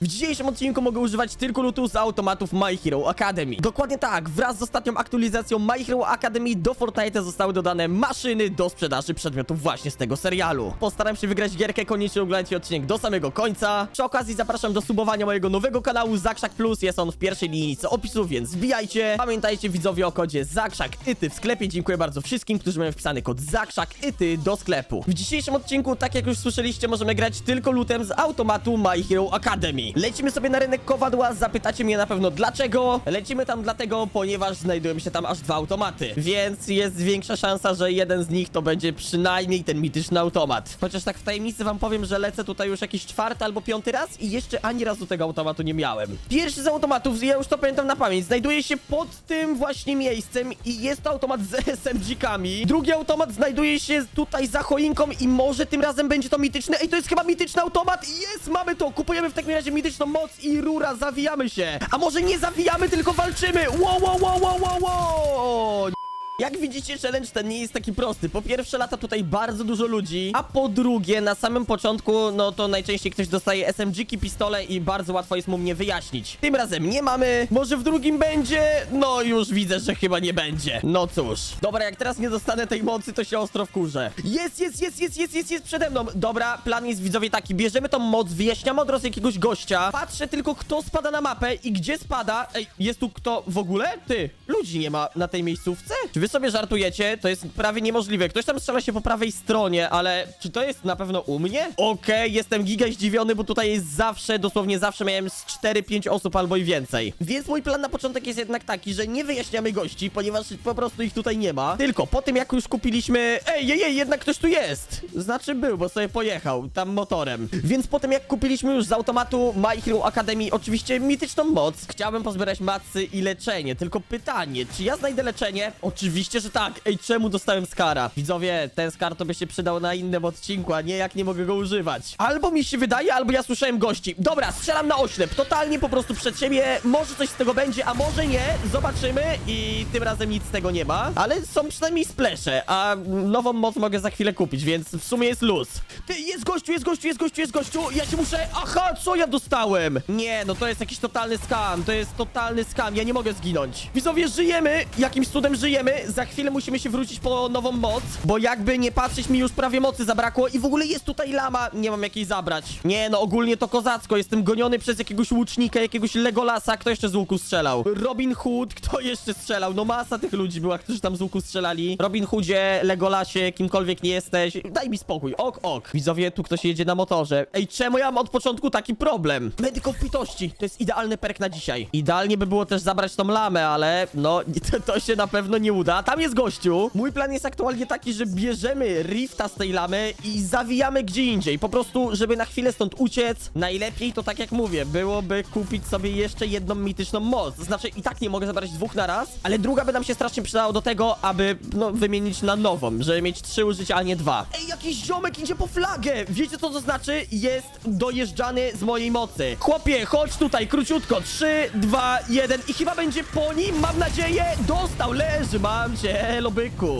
W dzisiejszym odcinku mogę używać tylko lutu z automatów My Hero Academy. Dokładnie tak, wraz z ostatnią aktualizacją My Hero Academy do Fortnite zostały dodane maszyny do sprzedaży przedmiotów właśnie z tego serialu. Postaram się wygrać gierkę, koniecznie oglądajcie odcinek do samego końca. Przy okazji zapraszam do subowania mojego nowego kanału Zakrzak Plus, jest on w pierwszej linijce opisu, więc wbijajcie. Pamiętajcie widzowie o kodzie Zakrzak Ity w sklepie, dziękuję bardzo wszystkim, którzy mają wpisany kod Zakrzak Ity do sklepu. W dzisiejszym odcinku, tak jak już słyszeliście, możemy grać tylko lutem z automatu My Hero Academy. Lecimy sobie na rynek kowadła, zapytacie mnie na pewno dlaczego. Lecimy tam dlatego, ponieważ znajdują się tam aż dwa automaty, więc jest większa szansa, że jeden z nich to będzie przynajmniej ten mityczny automat. Chociaż tak w tajemnicy wam powiem, że lecę tutaj już jakiś czwarty albo piąty raz i jeszcze ani razu tego automatu nie miałem. Pierwszy z automatów, ja już to pamiętam na pamięć, znajduje się pod tym właśnie miejscem i jest to automat z SMG-kami. Drugi automat znajduje się tutaj za choinką i może tym razem będzie to mityczny. Ej, to jest chyba mityczny automat! Jest, mamy to! Kupujemy w takim razie mityczną moc i rura, zawijamy się! A może nie zawijamy, tylko walczymy! Wow, wow, wow, wow, wow, wow! Jak widzicie, challenge ten nie jest taki prosty. Po pierwsze, lata tutaj bardzo dużo ludzi, a po drugie, na samym początku, no to najczęściej ktoś dostaje SMG-ki, pistole i bardzo łatwo jest mu mnie wyjaśnić. Tym razem nie mamy, może w drugim będzie? No już widzę, że chyba nie będzie. No cóż. Dobra, jak teraz nie dostanę tej mocy, to się ostro wkurzę. Jest, jest, jest, jest, jest, jest, jest przede mną. Dobra, plan jest widzowie taki, bierzemy tą moc, wyjaśniamy od razu jakiegoś gościa, patrzę tylko kto spada na mapę i gdzie spada. Ej, jest tu kto w ogóle? Ty, ludzi nie ma na tej miejscówce? Czy sobie żartujecie? To jest prawie niemożliwe. Ktoś tam strzela się po prawej stronie, ale czy to jest na pewno u mnie? Okej, jestem giga zdziwiony, bo tutaj jest zawsze, dosłownie zawsze miałem z 4-5 osób albo i więcej. Więc mój plan na początek jest jednak taki, że nie wyjaśniamy gości, ponieważ po prostu ich tutaj nie ma. Tylko po tym jak już kupiliśmy... Ej, ej, ej, jednak ktoś tu jest! Znaczy był, bo sobie pojechał tam motorem. Więc po tym jak kupiliśmy już z automatu My Hero Academy oczywiście mityczną moc, chciałbym pozbierać macy i leczenie. Tylko pytanie, czy ja znajdę leczenie? Oczywiście, że tak. Ej, czemu dostałem skara? Widzowie, ten skar to by się przydał na innym odcinku, a nie jak nie mogę go używać. Albo mi się wydaje, albo ja słyszałem gości. Dobra, strzelam na oślep, totalnie po prostu przed siebie. Może coś z tego będzie, a może nie. Zobaczymy i tym razem nic z tego nie ma. Ale są przynajmniej splesze, a nową moc mogę za chwilę kupić, więc w sumie jest luz. Ty, jest gościu, jest gościu, jest gościu, jest gościu. Ja się muszę... Aha, co ja dostałem? Nie, no to jest jakiś totalny skam. To jest totalny skam. Ja nie mogę zginąć. Widzowie, żyjemy. Jakimś cudem żyjemy. Za chwilę musimy się wrócić po nową moc, bo jakby nie patrzeć mi już prawie mocy zabrakło i w ogóle jest tutaj lama. Nie mam jakiej zabrać. Nie, no ogólnie to kozacko. Jestem goniony przez jakiegoś łucznika, jakiegoś Legolasa. Kto jeszcze z łuku strzelał? Robin Hood. Kto jeszcze strzelał? No masa tych ludzi była, którzy tam z łuku strzelali. Robin Hoodzie, Legolasie, kimkolwiek nie jesteś. Daj mi spokój. Ok, ok. Widzowie, tu ktoś jedzie na motorze. Ej, czemu ja mam od początku taki problem? Medyk obfitości. To jest idealny perk na dzisiaj. Idealnie by było też zabrać tą lamę, ale no, to, to się na pewno nie uda. Tam jest gościu. Mój plan jest aktualnie taki, że bierzemy rifta z tej lamy i zawijamy gdzie indziej. Po prostu, żeby na chwilę stąd uciec. Najlepiej to tak jak mówię, byłoby kupić sobie jeszcze jedną mityczną moc. Znaczy, i tak nie mogę zabrać dwóch na raz, ale druga by nam się strasznie przydała do tego, aby, no, wymienić na nową, żeby mieć trzy użycia, a nie dwa. Ej, jakiś ziomek idzie po flagę! Wiecie, co to znaczy? Jest dojeżdżany z mojej mocy. Chłopie, chodź tutaj, króciutko. Trzy, dwa, jeden i chyba będzie po nim, mam nadzieję. Dostał, leży, mam cię, elo.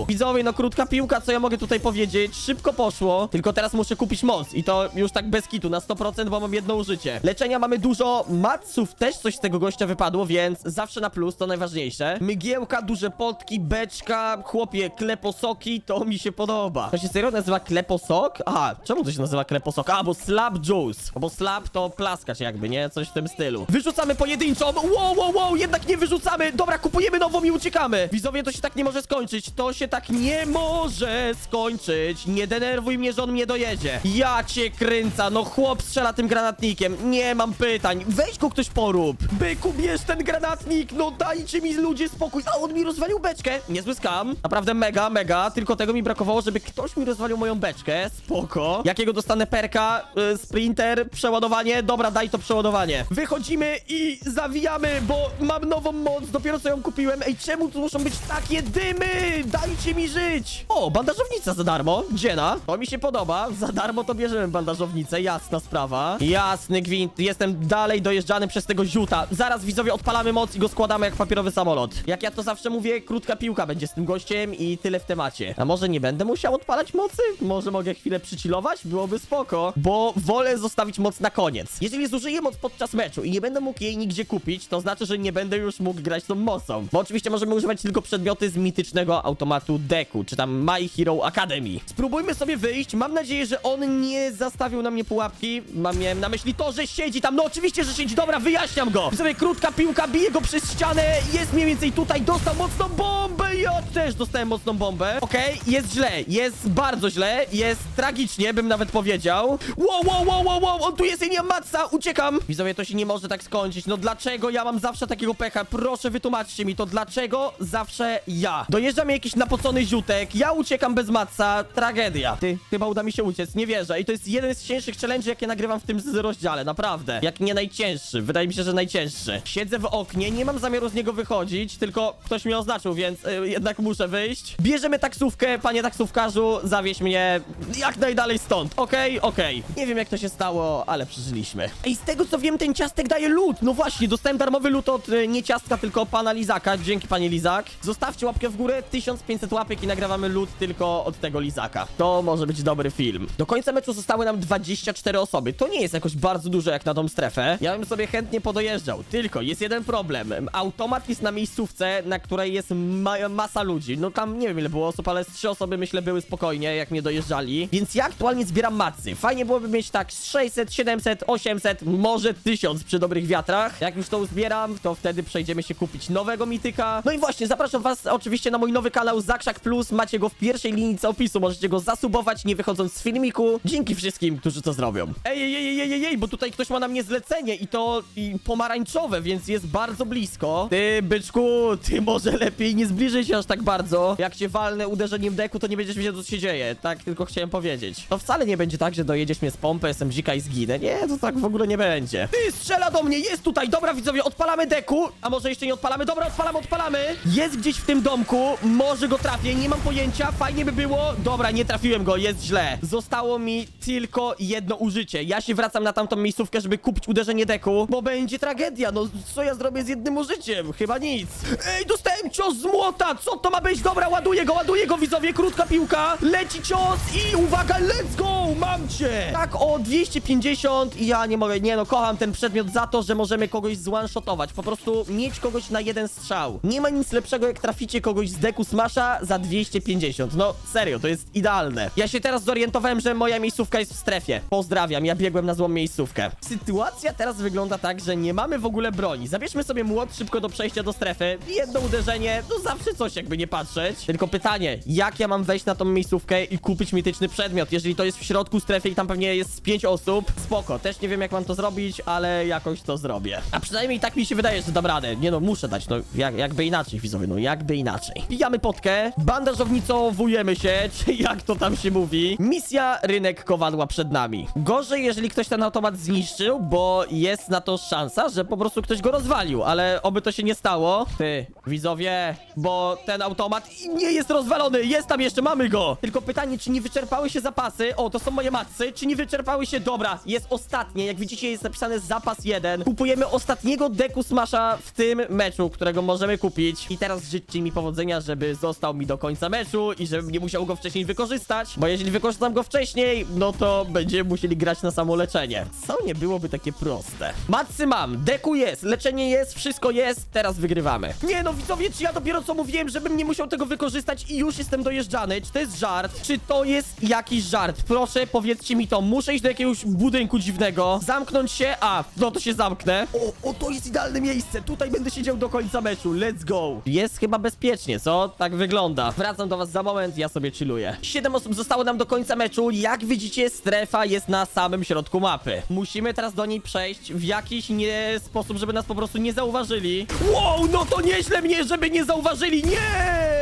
Widzowie, no krótka piłka, co ja mogę tutaj powiedzieć? Szybko poszło, tylko teraz muszę kupić moc i to już tak bez kitu, na 100%, bo mam jedno użycie. Leczenia mamy dużo, maców też coś z tego gościa wypadło, więc zawsze na plus, to najważniejsze. Mygiełka, duże potki, beczka, chłopie, kleposoki, to mi się podoba. To się serio nazywa kleposok? Aha, czemu to się nazywa kleposok? A, bo slap juice. Bo slap to plaskać jakby, nie? Coś w tym stylu. Wyrzucamy pojedynczą. Wow, wow, wow, jednak nie wyrzucamy. Dobra, kupujemy nową i uciekamy. Widzowie, to się tak nie może skończyć. To się tak nie może skończyć. Nie denerwuj mnie, że on mnie dojedzie. Ja cię kręca, no chłop strzela tym granatnikiem. Nie mam pytań. Weź go ktoś porób. Byku, bierz ten granatnik. No dajcie mi ludzie spokój. A on mi rozwalił beczkę. Niezły skam. Naprawdę mega, mega. Tylko tego mi brakowało, żeby ktoś mi rozwalił moją beczkę. Spoko. Jakiego dostanę perka? Y, sprinter, przeładowanie. Dobra, daj to przeładowanie. Wychodzimy i zawijamy, bo mam nową moc. Dopiero co ją kupiłem. Ej, czemu tu muszą być takie dymy! Dajcie mi żyć! O, bandażownica za darmo. Dziena. To mi się podoba. Za darmo to bierzemy bandażownicę. Jasna sprawa. Jasny gwint. Jestem dalej dojeżdżany przez tego ziuta. Zaraz widzowie odpalamy moc i go składamy jak papierowy samolot. Jak ja to zawsze mówię, krótka piłka będzie z tym gościem i tyle w temacie. A może nie będę musiał odpalać mocy? Może mogę chwilę przycilować? Byłoby spoko. Bo wolę zostawić moc na koniec. Jeżeli zużyję moc podczas meczu i nie będę mógł jej nigdzie kupić, to znaczy, że nie będę już mógł grać tą mocą. Bo oczywiście możemy używać tylko przedmioty z mitycznego automatu Deku, czy tam My Hero Academy. Spróbujmy sobie wyjść. Mam nadzieję, że on nie zastawił na mnie pułapki. Mam miałem na myśli to, że siedzi tam. No oczywiście, że siedzi. Dobra, wyjaśniam go. Sobie krótka piłka, bije go przez ścianę. Jest mniej więcej tutaj. Dostał mocną bombę. Ja też dostałem mocną bombę. Okej, jest źle. Jest bardzo źle. Jest tragicznie, bym nawet powiedział. Wow, wow, wow, wow, wow. On tu jest i nie matca. Uciekam. Widzowie, to się nie może tak skończyć. No dlaczego ja mam zawsze takiego pecha? Proszę wytłumaczcie mi to. Dlaczego zawsze? Dojeżdża mi jakiś napocony ziutek. Ja uciekam bez matca. Tragedia. Ty, chyba uda mi się uciec. Nie wierzę. I to jest jeden z cięższych challenge, jakie nagrywam w tym z- rozdziale. Naprawdę. Jak nie najcięższy. Wydaje mi się, że najcięższy. Siedzę w oknie. Nie mam zamiaru z niego wychodzić, tylko ktoś mnie oznaczył, więc y, jednak muszę wyjść. Bierzemy taksówkę, panie taksówkarzu. Zawieź mnie jak najdalej stąd. Okej, okej. Nie wiem, jak to się stało, ale przeżyliśmy. Ej, z tego co wiem, ten ciastek daje lód. No właśnie, dostałem darmowy lód od y, nie ciastka, tylko pana Lizaka. Dzięki, panie Lizak. Zostawcie łapkę w górę, 1500 łapek i nagrywamy lód tylko od tego Lizaka. To może być dobry film. Do końca meczu zostały nam 24 osoby. To nie jest jakoś bardzo dużo jak na tą strefę. Ja bym sobie chętnie podojeżdżał. Tylko jest jeden problem. Automat jest na miejscówce, na której jest ma masa ludzi. No tam nie wiem ile było osób, ale z trzy osoby myślę były spokojnie, jak mnie dojeżdżali. Więc ja aktualnie zbieram macy. Fajnie byłoby mieć tak 600, 700, 800, może 1000 przy dobrych wiatrach. Jak już to uzbieram, to wtedy przejdziemy się kupić nowego mityka. No i właśnie, zapraszam was oczywiście na mój nowy kanał Zakrzak Plus. Macie go w pierwszej linii opisu. Możecie go zasubować, nie wychodząc z filmiku. Dzięki wszystkim, którzy to zrobią. Ej, ej, ej, ej, ej, ej, bo tutaj ktoś ma na mnie zlecenie i to i pomarańczowe, więc jest bardzo blisko. Ty, byczku, ty może lepiej nie zbliżyj się aż tak bardzo. Jak cię walnę uderzeniem deku, to nie będziesz wiedział, co się dzieje. Tak tylko chciałem powiedzieć. To wcale nie będzie tak, że dojedziesz mnie z pompy, SMG-ka i zginę. Nie, to tak w ogóle nie będzie. Ty, strzela do mnie, jest tutaj. Dobra, widzowie, odpalamy deku. A może jeszcze nie odpalamy? Dobra, odpalamy, odpalamy. Jest gdzieś w tym domku. Może go trafię, nie mam pojęcia. Fajnie by było. Dobra, nie trafiłem go, jest źle. Zostało mi tylko jedno użycie. Ja się wracam na tamtą miejscówkę, żeby kupić uderzenie deku, bo będzie tragedia. No, co ja zrobię z jednym użyciem? Chyba nic. Ej, dostałem cios z młota. Co to ma być? Dobra, ładuję go, ładuję go, widzowie. Krótka piłka. Leci cios i uwaga, let's go! Mam cię! Tak, o 250 i ja nie mogę. Nie no, kocham ten przedmiot za to, że możemy kogoś zone-shotować. Po prostu mieć kogoś na jeden strzał. Nie ma nic lepszego, jak traficie kogoś z deku Smasha za 250. No, serio, to jest idealne. Ja się teraz zorientowałem, że moja miejscówka jest w strefie. Pozdrawiam, ja biegłem na złą miejscówkę. Sytuacja teraz wygląda tak, że nie mamy w ogóle broni. Zabierzmy sobie młot szybko do przejścia do strefy. Jedno uderzenie, no zawsze coś jakby nie patrzeć. Tylko pytanie, jak ja mam wejść na tą miejscówkę i kupić mityczny przedmiot, jeżeli to jest w środku strefy i tam pewnie jest z 5 osób? Spoko, też nie wiem jak mam to zrobić, ale jakoś to zrobię. A przynajmniej tak mi się wydaje, że dam. Nie no, muszę dać, no jak, jakby inaczej, widzowie, no jakby inaczej. Pijamy potkę, bandażownicowujemy się, czy jak to tam się mówi. Misja rynek kowadła przed nami. Gorzej, jeżeli ktoś ten automat zniszczył, bo jest na to szansa, że po prostu ktoś go rozwalił, ale oby to się nie stało. Ty, widzowie, bo ten automat nie jest rozwalony, jest tam jeszcze, mamy go. Tylko pytanie, czy nie wyczerpały się zapasy? O, to są moje matcy, czy nie wyczerpały się? Dobra, jest ostatnie, jak widzicie jest napisane zapas 1. Kupujemy ostatniego deku Smasha w tym meczu, którego możemy kupić. I teraz życzcie mi powodzenia, żeby został mi do końca meczu i żebym nie musiał go wcześniej wykorzystać, bo jeżeli wykorzystam go wcześniej, no to będziemy musieli grać na samo leczenie. Co nie byłoby takie proste. Matcy mam, deku jest, leczenie jest, wszystko jest, teraz wygrywamy. Nie no, widzowie, czy ja dopiero co mówiłem, żebym nie musiał tego wykorzystać i już jestem dojeżdżany? Czy to jest żart? Czy to jest jakiś żart? Proszę, powiedzcie mi to. Muszę iść do jakiegoś budynku dziwnego, zamknąć się, a, no to się zamknę. O, o, to jest idealne miejsce, tutaj będę siedział do końca meczu, let's go. Jest chyba bezpiecznie, co? Tak wygląda. Wracam do was za moment, ja sobie chilluję. Siedem osób zostało nam do końca meczu, jak widzicie, strefa jest na samym środku mapy. Musimy teraz do niej przejść w jakiś nie sposób, żeby nas po prostu nie zauważyli. Wow, no to nieźle mnie, żeby nie zauważyli, nie!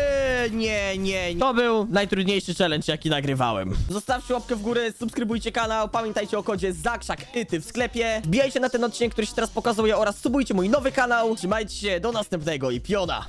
Nie, nie, to był najtrudniejszy challenge, jaki nagrywałem. Zostawcie łapkę w górę, subskrybujcie kanał, pamiętajcie o kodzie ZAKRZAK YTY w sklepie. Bijajcie na ten odcinek, który się teraz pokazuje oraz subujcie mój nowy kanał. Trzymajcie się, do następnego i piona!